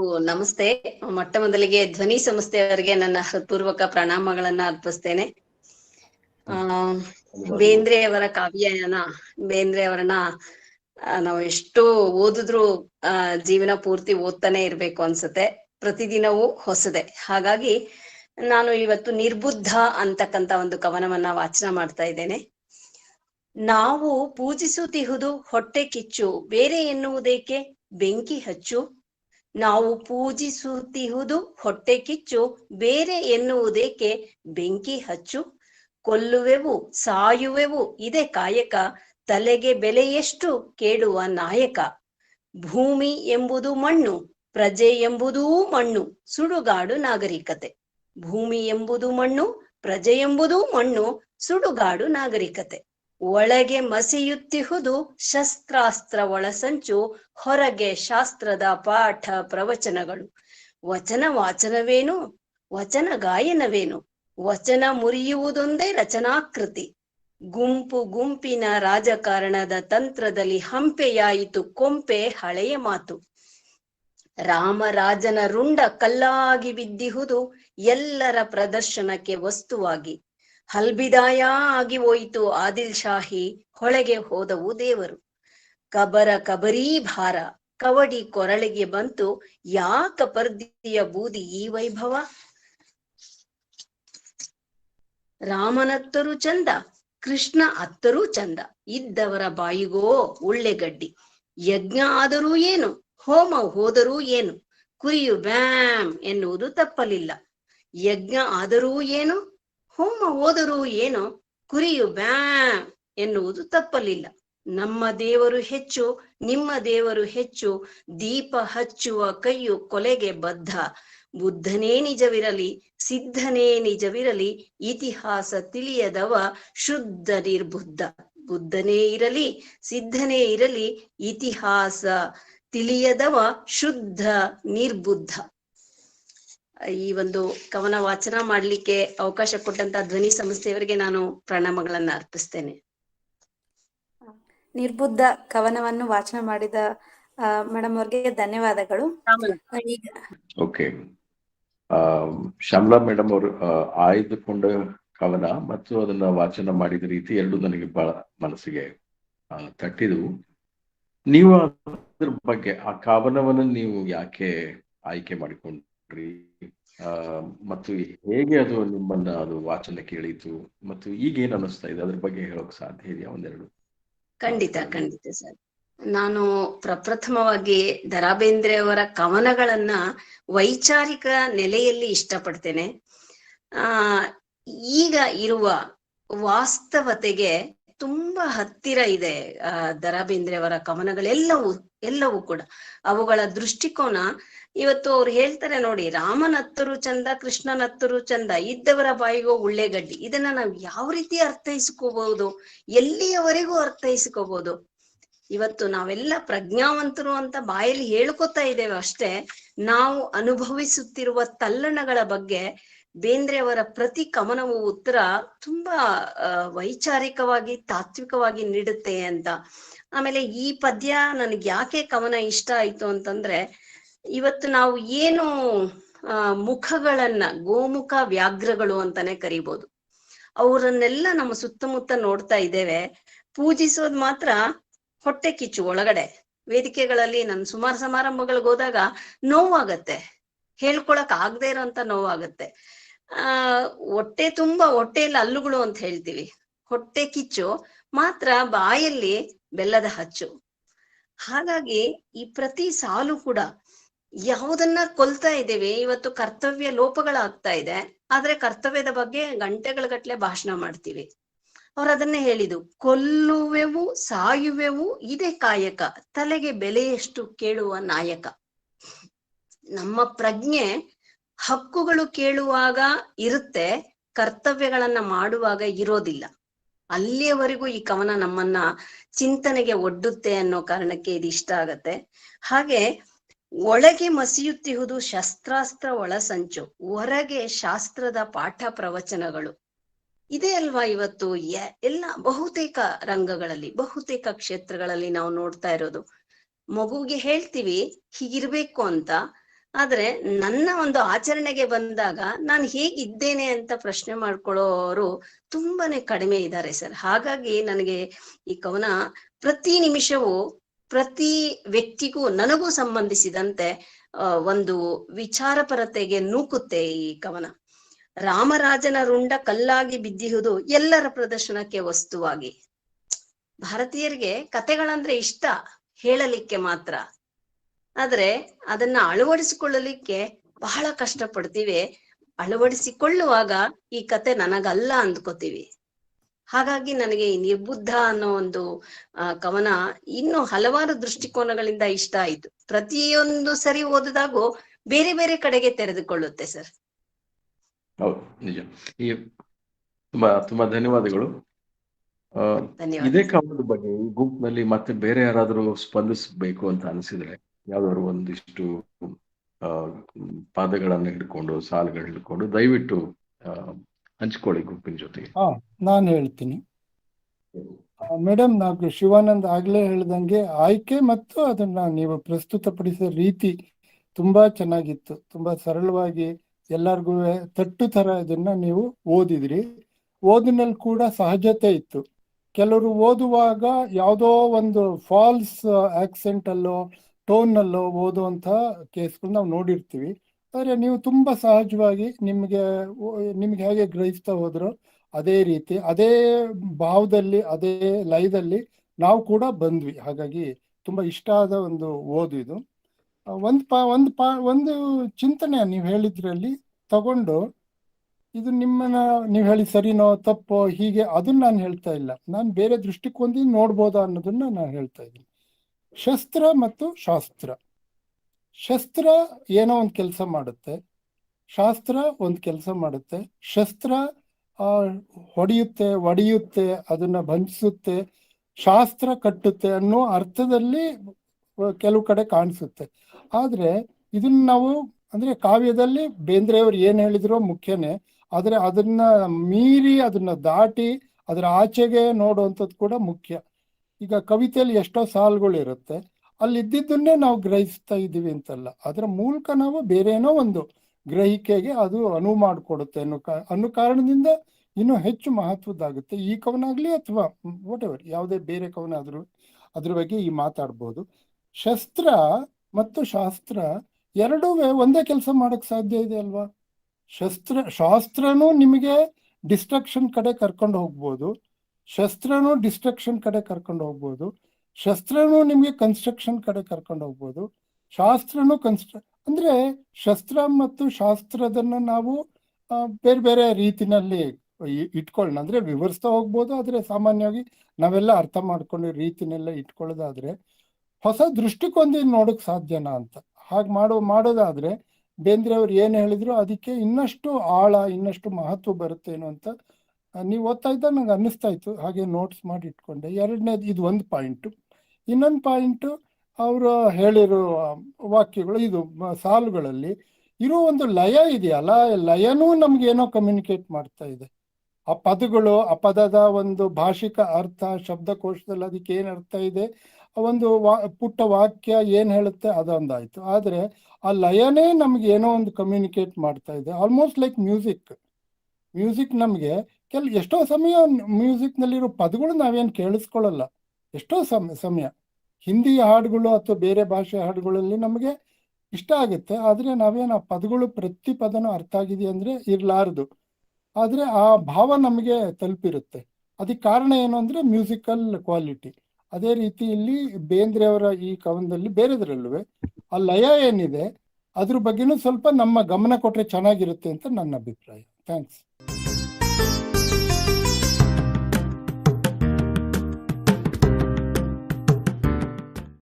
ಎಲ್ರಿಗೂ ನಮಸ್ತೆ. ಮೊಟ್ಟ ಮೊದಲಿಗೆ ಧ್ವನಿ ಸಂಸ್ಥೆಯವರಿಗೆ ನನ್ನ ಹೃತ್ಪೂರ್ವಕ ಪ್ರಣಾಮಗಳನ್ನ ಅರ್ಪಿಸ್ತೇನೆ. ಆ ಬೇಂದ್ರೆಯವರ ಕಾವ್ಯನ ಬೇಂದ್ರೆ ಅವರನ್ನ ಆ, ನಾವು ಎಷ್ಟು ಓದಿದ್ರು ಆ ಜೀವನ ಪೂರ್ತಿ ಓದ್ತಾನೆ ಇರ್ಬೇಕು ಅನ್ಸುತ್ತೆ. ಪ್ರತಿದಿನವೂ ಹೊಸದೆ. ಹಾಗಾಗಿ ನಾನು ಇವತ್ತು ನಿರ್ಬುದ್ಧ ಅಂತಕ್ಕಂತ ಒಂದು ಕವನವನ್ನ ವಾಚನ ಮಾಡ್ತಾ ಇದ್ದೇನೆ. ನಾವು ಪೂಜಿಸುತ್ತಿಹುದು ಹೊಟ್ಟೆ ಕಿಚ್ಚು ಬೇರೆ ಎನ್ನುವುದೇಕೆ? ಬೆಂಕಿ ಹಚ್ಚು. ನಾವು ಪೂಜಿಸುತ್ತಿಹುದು ಹೊಟ್ಟೆ ಕಿಚ್ಚು ಬೇರೆ ಎನ್ನುವುದೇಕೆ? ಬೆಂಕಿ ಹಚ್ಚು, ಕೊಲ್ಲುವೆವು, ಸಾಯುವೆವು. ಇದೆ ಕಾಯಕ. ತಲೆಗೆ ಬೆಲೆಯೆಷ್ಟು? ಕೇಳುವ ನಾಯಕ. ಭೂಮಿ ಎಂಬುದು ಮಣ್ಣು, ಪ್ರಜೆ ಎಂಬುದೂ ಮಣ್ಣು. ಸುಡುಗಾಡು ನಾಗರಿಕತೆ. ಭೂಮಿ ಎಂಬುದು ಮಣ್ಣು, ಪ್ರಜೆ ಎಂಬುದೂ ಮಣ್ಣು. ಸುಡುಗಾಡು ನಾಗರಿಕತೆ. ಒಳಗೆ ಮಸಿಯುತ್ತಿಹುದು ಶಸ್ತ್ರಾಸ್ತ್ರ ಒಳಸಂಚು ಹೊರಗೆ ಶಾಸ್ತ್ರದ ಪಾಠ ಪ್ರವಚನಗಳು. ವಚನ ವಾಚನವೇನು? ವಚನ ಗಾಯನವೇನು? ವಚನ ಮುರಿಯುವುದೊಂದೇ ರಚನಾಕೃತಿ. ಗುಂಪು ಗುಂಪಿನ ರಾಜಕಾರಣದ ತಂತ್ರದಲ್ಲಿ ಹಂಪೆಯಾಯಿತು ಕೊಂಪೆ ಹಳೆಯ ಮಾತು. ರಾಮರಾಜನ ರುಂಡ ಕಲ್ಲಾಗಿ ಬಿದ್ದಿಹುದು ಎಲ್ಲರ ಪ್ರದರ್ಶನಕ್ಕೆ ವಸ್ತುವಾಗಿ. ಹಲ್ಬಿದಾಯ ಆಗಿ ಹೋಯಿತು ಆದಿಲ್ ಶಾಹಿ ಹೊಳೆಗೆ ಹೋದವು ದೇವರು. ಕಬರ ಕಬರೀ ಭಾರ, ಕವಡಿ ಕೊರಳಿಗೆ ಬಂತು, ಯಾಕ ಪರ್ದಿಯ ಬೂದಿ ಈ ವೈಭವ? ರಾಮನತ್ತರು ಚಂದ, ಕೃಷ್ಣ ಅತ್ತರೂ ಚಂದ, ಇದ್ದವರ ಬಾಯಿಗೋ ಉಳ್ಳೆಗಡ್ಡಿ ಯಜ್ಞ ಆದರೂ ಏನು, ಹೋಮ ಹೋದರೂ ಏನು, ಕುರಿಯು ಬ್ಯಾಮ್ ಎನ್ನುವುದು ತಪ್ಪಲಿಲ್ಲ. ಯಜ್ಞ ಆದರೂ ಏನು ಹೋಮ ಹೋದರೂ ಏನು ಕುರಿಯು ಬ್ಯಾ ಎನ್ನುವುದು ತಪ್ಪಲಿಲ್ಲ. ನಮ್ಮ ದೇವರು ಹೆಚ್ಚು, ನಿಮ್ಮ ದೇವರು ಹೆಚ್ಚು, ದೀಪ ಹಚ್ಚುವ ಕೈಯು ಕೊಲೆಗೆ ಬದ್ಧ. ಬುದ್ಧನೇ ನಿಜವಿರಲಿ, ಸಿದ್ಧನೇ ನಿಜವಿರಲಿ, ಇತಿಹಾಸ ತಿಳಿಯದವ ಶುದ್ಧ ನಿರ್ಬುದ್ಧ. ಬುದ್ಧನೇ ಇರಲಿ, ಸಿದ್ಧನೇ ಇರಲಿ, ಇತಿಹಾಸ ತಿಳಿಯದವ ಶುದ್ಧ ನಿರ್ಬುದ್ಧ. ಈ ಒಂದು ಕವನ ವಾಚನ ಮಾಡ್ಲಿಕ್ಕೆ ಅವಕಾಶ ಕೊಟ್ಟಂತ ಧ್ವನಿ ಸಂಸ್ಥೆಯವರಿಗೆ ನಾನು ಪ್ರಣಾಮಗಳನ್ನ ಅರ್ಪಿಸ್ತೇನೆ. ನಿರ್ಬುದ್ಧ ಕವನವನ್ನು ವಾಚನ ಮಾಡಿದ ಮೇಡಮ್ ಅವ್ರಿಗೆ ಧನ್ಯವಾದಗಳು. ಓಕೆ. ಶ್ಯಾಮ್ಲಾ ಮೇಡಮ್ ಅವರು ಆಯ್ದುಕೊಂಡ ಕವನ ಮತ್ತು ಅದನ್ನ ವಾಚನ ಮಾಡಿದ ರೀತಿ ಎರಡು ನನಗೆ ಬಹಳ ಮನಸ್ಸಿಗೆ ತಟ್ಟಿದವು ನೀವು ಅದ್ರ ಬಗ್ಗೆ ಆ ಕವನವನ್ನು ನೀವು ಯಾಕೆ ಆಯ್ಕೆ ಮಾಡಿಕೊಂಡ್ರಿ? ಮತ್ತು ಹೇಗೆ ಅದು ನಿಮ್ಮನ್ನ ಅದು ವಾಚನ ಕೇಳಿತು ಮತ್ತು ಈಗ ಏನ್ ಅನಿಸ್ತಾ ಇದೆ? ಅದ್ರ ಬಗ್ಗೆ ಹೇಳೋಕ್ ಸಾಧ್ಯ ಇದೆಯಾ ಒಂದೆರಡು? ಖಂಡಿತ ಖಂಡಿತ ಸರ್. ನಾನು ಪ್ರಪ್ರಥಮವಾಗಿ ದರಾಬೇಂದ್ರೆ ಅವರ ಕವನಗಳನ್ನ ವೈಚಾರಿಕ ನೆಲೆಯಲ್ಲಿ ಇಷ್ಟಪಡ್ತೇನೆ. ಆ, ಈಗ ಇರುವ ವಾಸ್ತವತೆಗೆ ತುಂಬಾ ಹತ್ತಿರ ಇದೆ, ಆ ದರಾ ಬೇಂದ್ರೆ ಅವರ ಕವನಗಳೆಲ್ಲವೂ, ಎಲ್ಲವೂ ಕೂಡ. ಅವುಗಳ ದೃಷ್ಟಿಕೋನ ಇವತ್ತು ಅವ್ರು ಹೇಳ್ತಾರೆ ನೋಡಿ ರಾಮನತ್ತರು ಚಂದ ಕೃಷ್ಣನತ್ತರು ಚಂದ, ಇದ್ದವರ ಬಾಯಿಗೋ ಉಳ್ಳೆಗಡ್ಡಿ. ಇದನ್ನ ನಾವು ಯಾವ ರೀತಿ ಅರ್ಥೈಸ್ಕೋಬಹುದು? ಎಲ್ಲಿಯವರೆಗೂ ಅರ್ಥೈಸ್ಕೋಬಹುದು? ಇವತ್ತು ನಾವೆಲ್ಲ ಪ್ರಜ್ಞಾವಂತರು ಅಂತ ಬಾಯಲ್ಲಿ ಹೇಳ್ಕೊತಾ ಇದ್ದೇವೆ ಅಷ್ಟೇ. ನಾವು ಅನುಭವಿಸುತ್ತಿರುವ ತಲ್ಲಣಗಳ ಬಗ್ಗೆ ಬೇಂದ್ರೆ ಅವರ ಪ್ರತಿ ಕಮನವು ಉತ್ತರ ತುಂಬಾ ವೈಚಾರಿಕವಾಗಿ, ತಾತ್ವಿಕವಾಗಿ ನೀಡುತ್ತೆ ಅಂತ. ಆಮೇಲೆ ಈ ಪದ್ಯ ನನಗೆ ಯಾಕೆ ಕವನ ಇಷ್ಟ ಆಯ್ತು ಅಂತಂದ್ರೆ ಇವತ್ತು ನಾವು ಏನು ಮುಖಗಳನ್ನ ಗೋಮುಖ ವ್ಯಾಘ್ರಗಳು ಅಂತಾನೆ ಕರಿಬಹುದು ಅವರನ್ನೆಲ್ಲ ನಮ್ಮ ಸುತ್ತಮುತ್ತ ನೋಡ್ತಾ ಇದ್ದೇವೆ. ಪೂಜಿಸೋದ್ ಮಾತ್ರ ಹೊಟ್ಟೆ ಕಿಚ್ಚು ಒಳಗಡೆ. ವೇದಿಕೆಗಳಲ್ಲಿ ನನ್ ಸುಮಾರು ಸಮಾರಂಭಗಳಿಗೆ ಹೋದಾಗ ನೋವಾಗತ್ತೆ. ಹೇಳ್ಕೊಳಕ್ ಆಗದೆ ಇರೋಂತ ನೋವಾಗತ್ತೆ. ಆ, ಹೊಟ್ಟೆ ತುಂಬಾ, ಹೊಟ್ಟೆಯಲ್ಲಿ ಹಲ್ಲುಗಳು ಅಂತ ಹೇಳ್ತೀವಿ. ಹೊಟ್ಟೆ ಕಿಚ್ಚು, ಮಾತ್ರ ಬಾಯಲ್ಲಿ ಬೆಲ್ಲದ ಹಚ್ಚು. ಹಾಗಾಗಿ ಈ ಪ್ರತಿ ಸಾಲು ಕೂಡ ಯಾವುದನ್ನ ಕೊಲ್ತಾ ಇದ್ದೇವೆ, ಇವತ್ತು ಕರ್ತವ್ಯ ಲೋಪಗಳಾಗ್ತಾ ಇದೆ, ಆದ್ರೆ ಕರ್ತವ್ಯದ ಬಗ್ಗೆ ಗಂಟೆಗಳ ಗಟ್ಲೆ ಭಾಷಣ ಮಾಡ್ತೀವಿ. ಅವ್ರು ಅದನ್ನೇ ಹೇಳಿದು ಕೊಲ್ಲುವೆವು, ಸಾಯುವೆವು ಇದೆ ಕಾಯಕ, ತಲೆಗೆ ಬೆಲೆಯಷ್ಟು ಕೇಳುವ ನಾಯಕ. ನಮ್ಮ ಪ್ರಜ್ಞೆ ಹಕ್ಕುಗಳು ಕೇಳುವಾಗ ಇರುತ್ತೆ, ಕರ್ತವ್ಯಗಳನ್ನ ಮಾಡುವಾಗ ಇರೋದಿಲ್ಲ. ಅಲ್ಲಿಯವರೆಗೂ ಈ ಕವನ ನಮ್ಮನ್ನ ಚಿಂತನೆಗೆ ಒಡ್ಡುತ್ತೆ ಅನ್ನೋ ಕಾರಣಕ್ಕೆ ಇದು ಇಷ್ಟ ಆಗತ್ತೆ. ಹಾಗೆ ಒಳಗೆ ಮಸಿಯುತ್ತಿಹುದು ಶಸ್ತ್ರಾಸ್ತ್ರ ಒಳಸಂಚು ಹೊರಗೆ ಶಾಸ್ತ್ರದ ಪಾಠ ಪ್ರವಚನಗಳು. ಇದೆ ಅಲ್ವಾ ಇವತ್ತು ಎಲ್ಲ ಬಹುತೇಕ ರಂಗಗಳಲ್ಲಿ, ಬಹುತೇಕ ಕ್ಷೇತ್ರಗಳಲ್ಲಿ ನಾವು ನೋಡ್ತಾ ಇರೋದು. ಮಗುಗೆ ಹೇಳ್ತೀವಿ, ಹೀಗಿರ್ಬೇಕು ಅಂತ. ಆದ್ರೆ ನನ್ನ ಒಂದು ಆಚರಣೆಗೆ ಬಂದಾಗ ನಾನು ಹೇಗಿದ್ದೇನೆ ಅಂತ ಪ್ರಶ್ನೆ ಮಾಡ್ಕೊಳ್ಳೋರು ತುಂಬಾನೇ ಕಡಿಮೆ ಇದ್ದಾರೆ ಸರ್. ಹಾಗಾಗಿ ನನಗೆ ಈ ಕವನ ಪ್ರತಿ ನಿಮಿಷವೂ ಪ್ರತಿ ವ್ಯಕ್ತಿಗೂ ನನಗೂ ಸಂಬಂಧಿಸಿದಂತೆ ಒಂದು ವಿಚಾರಪರತೆಗೆ ನೂಕುತ್ತೆ ಈ ಕವನ. ರಾಮರಾಜನ ರುಂಡ ಕಲ್ಲಾಗಿ ಬಿದ್ದಿಹುದು ಎಲ್ಲರ ಪ್ರದರ್ಶನಕ್ಕೆ ವಸ್ತುವಾಗಿ. ಭಾರತೀಯರಿಗೆ ಕತೆಗಳಂದ್ರೆ ಇಷ್ಟ, ಹೇಳಲಿಕ್ಕೆ ಮಾತ್ರ. ಆದ್ರೆ ಅದನ್ನ ಅಳವಡಿಸಿಕೊಳ್ಳಲಿಕ್ಕೆ ಬಹಳ ಕಷ್ಟಪಡ್ತೀವಿ. ಅಳವಡಿಸಿಕೊಳ್ಳುವಾಗ ಈ ಕತೆ ನನಗಲ್ಲ ಅಂದ್ಕೋತೀವಿ. ಹಾಗಾಗಿ ನನಗೆ ಈ ನಿರ್ಬುದ್ಧ ಅನ್ನೋ ಒಂದು ಆ, ಕವನ ಇನ್ನು ಹಲವಾರು ದೃಷ್ಟಿಕೋನಗಳಿಂದ ಇಷ್ಟ ಆಯ್ತು. ಪ್ರತಿಯೊಂದು ಸರಿ ಓದಿದಾಗೂ ಬೇರೆ ಬೇರೆ ಕಡೆಗೆ ತೆರೆದುಕೊಳ್ಳುತ್ತೆ ಸರ್. ಹೌದು ನಿಜ. ಈ ತುಂಬಾ ತುಂಬಾ ಧನ್ಯವಾದಗಳು. ಇದೇ ಕವನದ ಬಗ್ಗೆ ಈ ಗುಂಪಿನಲ್ಲಿ ಮತ್ತೆ ಬೇರೆ ಯಾರಾದರೂ ಸ್ಪಂದಿಸಬೇಕು ಅಂತ ಅನಿಸಿದ್ರೆ ಯಾವ್ದಾದ್ರು ಒಂದಿಷ್ಟು ಪಾದಗಳನ್ನ ಹಿಡ್ಕೊಂಡು ಸಾಲುಗಳು ಹಿಡ್ಕೊಂಡು ದಯವಿಟ್ಟು ಹಂಚ್ಕೊಳ್ಳಿ ಗುಂಪಿನ ಜೊತೆಗೆ. ನಾನು ಹೇಳ್ತೀನಿ. ಮೇಡಮ್ ನಾವು ಶಿವಾನಂದ್ ಆಗ್ಲೇ ಹೇಳ್ದಂಗೆ ಆಯ್ಕೆ ಮತ್ತು ಅದನ್ನ ನೀವು ಪ್ರಸ್ತುತಪಡಿಸಿದ ರೀತಿ ತುಂಬಾ ಚೆನ್ನಾಗಿತ್ತು. ತುಂಬಾ ಸರಳವಾಗಿ ಎಲ್ಲರಿಗೂ ತಟ್ಟು ತರ ಇದನ್ನ ನೀವು ಓದಿದ್ರಿ. ಓದಿನಲ್ಲಿ ಕೂಡ ಸಹಜತೆ ಇತ್ತು. ಕೆಲವರು ಓದುವಾಗ ಯಾವುದೋ ಒಂದು ಫಾಲ್ಸ್ ಆಕ್ಸೆಂಟ್ ಅಲ್ಲೋ ಟೋನ್ ಅಲ್ಲೋ ಓದುವಂತ ಕೇಸ್ಗಳು ನಾವು ನೋಡಿರ್ತೀವಿ. ಆದ್ರೆ ನೀವು ತುಂಬಾ ಸಹಜವಾಗಿ ನಿಮ್ಗೆ ನಿಮ್ಗೆ ಹೇಗೆ ಗ್ರಹಿಸ್ತಾ ಹೋದ್ರು ಅದೇ ರೀತಿ, ಅದೇ ಭಾವದಲ್ಲಿ, ಅದೇ ಲಯದಲ್ಲಿ ನಾವು ಕೂಡ ಬಂದ್ವಿ. ಹಾಗಾಗಿ ತುಂಬಾ ಇಷ್ಟ ಆದ ಒಂದು ಓದು ಇದು. ಒಂದ್ ಪಾ, ಒಂದು ಪಾ, ಒಂದು ಚಿಂತನೆ ನೀವು ಹೇಳಿದ್ರಲ್ಲಿ ತಗೊಂಡು ಇದು ನಿಮ್ಮನ್ನ, ನೀವು ಹೇಳಿ ಸರಿನೋ, ತಪ್ಪೋ, ಹೀಗೆ ಅದನ್ನ ನಾನು ಹೇಳ್ತಾ ಇಲ್ಲ. ನಾನು ಬೇರೆ ದೃಷ್ಟಿಕೋನದಿಂದ ನೋಡ್ಬೋದಾ ಅನ್ನೋದನ್ನ ನಾನು ಹೇಳ್ತಾ ಇದ್ದೀನಿ. ಶಸ್ತ್ರ ಮತ್ತು ಶಾಸ್ತ್ರ. ಶಸ್ತ್ರ ಏನೋ ಒಂದು ಕೆಲಸ ಮಾಡುತ್ತೆ. ಶಾಸ್ತ್ರ ಒಂದು ಕೆಲಸ ಮಾಡುತ್ತೆ. ಶಸ್ತ್ರ ಹೊಡೆಯುತ್ತೆ, ಒಡೆಯುತ್ತೆ, ಅದನ್ನ ಬಂಧಿಸುತ್ತೆ ಶಾಸ್ತ್ರ ಕಟ್ಟುತ್ತೆ ಅನ್ನೋ ಅರ್ಥದಲ್ಲಿ ಕೆಲವು ಕಡೆ ಕಾಣಿಸುತ್ತೆ. ಆದ್ರೆ ಇದನ್ನ ನಾವು, ಅಂದ್ರೆ ಕಾವ್ಯದಲ್ಲಿ ಬೇಂದ್ರೆಯವರು ಏನ್ ಹೇಳಿದ್ರೋ ಮುಖ್ಯನೇ, ಆದ್ರೆ ಅದನ್ನ ಮೀರಿ ಅದನ್ನ ದಾಟಿ ಅದರ ಆಚೆಗೆ ನೋಡುವಂಥದ್ದು ಕೂಡ ಮುಖ್ಯ. ಈಗ ಕವಿತೆಯಲ್ಲಿ ಎಷ್ಟೋ ಸಾಲುಗಳು ಇರುತ್ತೆ ಅಲ್ಲಿ ಇದ್ದಿದ್ದನ್ನೇ ನಾವು ಗ್ರಹಿಸ್ತಾ ಇದ್ದೀವಿ ಅಂತಲ್ಲ. ಅದರ ಮೂಲಕ ನಾವು ಬೇರೆ ಏನೋ ಒಂದು ಗ್ರಹಿಕೆಗೆ ಅದು ಅನುವು ಮಾಡಿಕೊಡುತ್ತೆ ಅನ್ನೋ ಕಾ- ಅನ್ನೋ ಕಾರಣದಿಂದ ಇನ್ನೂ ಹೆಚ್ಚು ಮಹತ್ವದ್ದಾಗುತ್ತೆ. ಈ ಕವನ ಆಗ್ಲಿ ಅಥವಾ ವಾಟ್ ಎವರ್ ಯಾವುದೇ ಬೇರೆ ಕವನ ಆದ್ರೂ ಅದ್ರ ಬಗ್ಗೆ ಈ ಮಾತಾಡ್ಬೋದು. ಶಸ್ತ್ರ ಮತ್ತು ಶಾಸ್ತ್ರ ಎರಡೂ ಒಂದೇ ಕೆಲಸ ಮಾಡಕ್ ಸಾಧ್ಯ ಇದೆ ಅಲ್ವಾ? ಶಸ್ತ್ರ, ಶಾಸ್ತ್ರನೂ ನಿಮಗೆ ಡಿಸ್ಟ್ರಕ್ಷನ್ ಕಡೆ ಕರ್ಕೊಂಡು ಹೋಗ್ಬೋದು. ಶಸ್ತ್ರನೂ ಡಿಸ್ಟ್ರಕ್ಷನ್ ಕಡೆ ಕರ್ಕೊಂಡು ಹೋಗ್ಬೋದು. ಶಸ್ತ್ರನೂ ನಿಮಗೆ ಕನ್ಸ್ಟ್ರಕ್ಷನ್ ಕಡೆ ಕರ್ಕೊಂಡು ಹೋಗ್ಬೋದು. ಶಾಸ್ತ್ರನೂ ಕನ್ಸ್ಟ್ರ ಅಂದ್ರೆ ಶಸ್ತ್ರ ಮತ್ತು ಶಾಸ್ತ್ರದನ್ನ ನಾವು ಬೇರೆ ಬೇರೆ ರೀತಿನಲ್ಲಿ ಇಟ್ಕೊಳ್ಳೋಣ ಅಂದ್ರೆ ವಿವರಿಸ್ತಾ ಹೋಗ್ಬೋದು, ಆದ್ರೆ ಸಾಮಾನ್ಯವಾಗಿ ನಾವೆಲ್ಲ ಅರ್ಥ ಮಾಡ್ಕೊಂಡು ರೀತಿನೆಲ್ಲ ಇಟ್ಕೊಳ್ಳೋದಾದ್ರೆ ಹೊಸ ದೃಷ್ಟಿಕೋನದಿಂದ ನೋಡಕ್ ಸಾಧ್ಯನಾ ಅಂತ. ಹಾಗೆ ಮಾಡೋ, ಮಾಡೋದಾದ್ರೆ ಬೇಂದ್ರೆ ಅವ್ರು ಏನು ಹೇಳಿದ್ರು ಅದಕ್ಕೆ ಇನ್ನಷ್ಟು ಆಳ, ಇನ್ನಷ್ಟು ಮಹತ್ವ ಬರುತ್ತೇನೋ ಅಂತ ನೀವು ಓದ್ತಾ ಇದ್ದ ನಂಗೆ ಅನ್ನಿಸ್ತಾ ಇತ್ತು. ಹಾಗೆ ನೋಟ್ಸ್ ಮಾಡಿ ಇಟ್ಕೊಂಡೆ. ಎರಡನೇದು, ಇದು ಒಂದು ಪಾಯಿಂಟ್ ಇನ್ನೊಂದು ಪಾಯಿಂಟ್ ಅವರು ಹೇಳಿರೋ ವಾಕ್ಯಗಳು ಇದು ಸಾಲುಗಳಲ್ಲಿ ಇರೋ ಒಂದು ಲಯ ಇದೆಯಲ್ಲ ಲಯನೂ ನಮ್ಗೆ ಏನೋ ಕಮ್ಯುನಿಕೇಟ್ ಮಾಡ್ತಾ ಇದೆ. ಆ ಪದಗಳು, ಆ ಪದದ ಒಂದು ಭಾಷಿಕ ಅರ್ಥ, ಶಬ್ದಕೋಶದಲ್ಲಿ ಅದಕ್ಕೆ ಏನು ಅರ್ಥ ಇದೆ ಒಂದು ವಾ, ಪುಟ್ಟ ವಾಕ್ಯ ಏನು ಹೇಳುತ್ತೆ ಅದೊಂದಾಯ್ತು. ಆದರೆ ಆ ಲಯನೇ ನಮ್ಗೆ ಏನೋ ಒಂದು ಕಮ್ಯುನಿಕೇಟ್ ಮಾಡ್ತಾ ಇದೆ ಆಲ್ಮೋಸ್ಟ್ ಲೈಕ್ ಮ್ಯೂಸಿಕ್ ಮ್ಯೂಸಿಕ್ ನಮಗೆ ಕೆಲ, ಎಷ್ಟೋ ಸಮಯ ಮ್ಯೂಸಿಕ್ ನಲ್ಲಿರೋ ಪದಗಳು ನಾವೇನ್ ಕೇಳಿಸ್ಕೊಳ್ಳಲ್ಲ. ಎಷ್ಟೋ ಸಮ, ಸಮಯ. ಹಿಂದಿ ಹಾಡುಗಳು ಅಥವಾ ಬೇರೆ ಭಾಷೆ ಹಾಡುಗಳಲ್ಲಿ ನಮಗೆ ಇಷ್ಟ ಆಗುತ್ತೆ. ಆದ್ರೆ ನಾವೇನು ಆ ಪದಗಳು ಪ್ರತಿ ಪದನೂ ಅರ್ಥ ಆಗಿದೆ ಅಂದ್ರೆ ಇರ್ಲಾರದು. ಆದ್ರೆ ಆ ಭಾವ ನಮಗೆ ತಲುಪಿರುತ್ತೆ. ಅದಕ್ಕೆ ಕಾರಣ ಏನು ಅಂದ್ರೆ ಮ್ಯೂಸಿಕಲ್ ಕ್ವಾಲಿಟಿ. ಅದೇ ರೀತಿ ಇಲ್ಲಿ ಬೇಂದ್ರೆ ಅವರ ಈ ಕವನದಲ್ಲಿ ಬೇರೆದ್ರಲ್ಲೂ ಆ ಲಯ ಏನಿದೆ, ಅದ್ರ ಬಗ್ಗೆನೂ ಸ್ವಲ್ಪ ನಮ್ಮ ಗಮನ ಕೊಟ್ರೆ ಚೆನ್ನಾಗಿರುತ್ತೆ ಅಂತ ನನ್ನ ಅಭಿಪ್ರಾಯ. ಥ್ಯಾಂಕ್ಸ್.